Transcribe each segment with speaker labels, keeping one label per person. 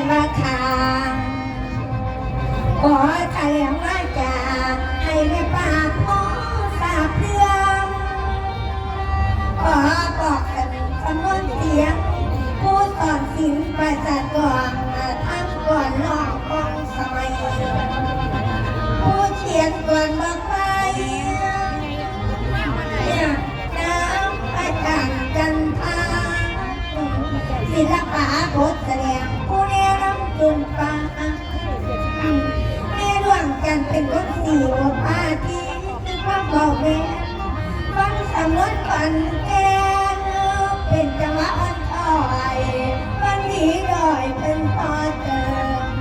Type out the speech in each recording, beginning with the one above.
Speaker 1: นมาทาขอแถลงว่าจะให้แม่ป้าขอทราบเรื่องขอบอกกันจำนวนเสียง ผู้สอนศิลป์ประสาทก่อนทั้งก่อนนอกกองสมัย ผู้เขียนก่อนบอกไปเนี่ยน้ำอาจารย์จันทาศิลปะบทแสด เป็นคนสี่บทอาทีคือความบอกแม่ฟังสำนวนก่นแกนเป็นจังหวะอ่อนช้อยวันนี้ดอยเป็นต่อเติม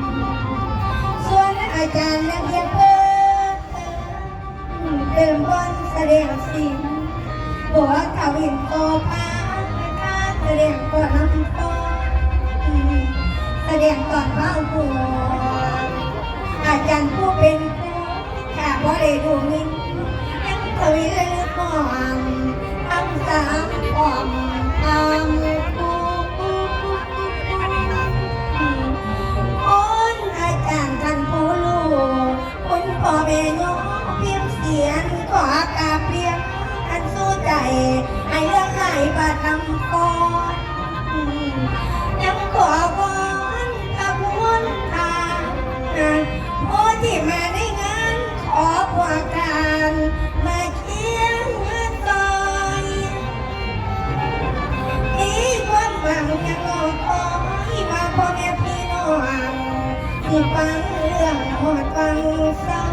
Speaker 1: ส่วนอาจารย์นักเรียนเพิ่มเติมบนแสดงศิลป์หัวเขาหินโตพากาแสดงก่อนน้ำโตแสดงก่อนว่าหัวอาจารย์ผู้เป็น สู้ให้เรื่องไหลบาดนำก่อนยังขอวอนขบวนทางโอ้ที่มาในงานขอพวกการมาเคียงซอยมีความหวังยังรอคอยว่าพ่อแม่พี่น้องที่ฟังเรื่องหอดฟังเศร้า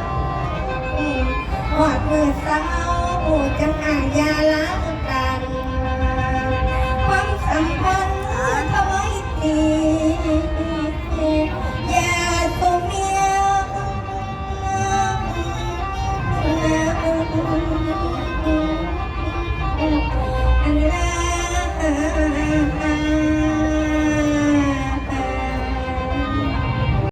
Speaker 1: หอดมือเศร้า จำอ่างยาล้างกันความสัมพันธ์ทำไที่เมียอั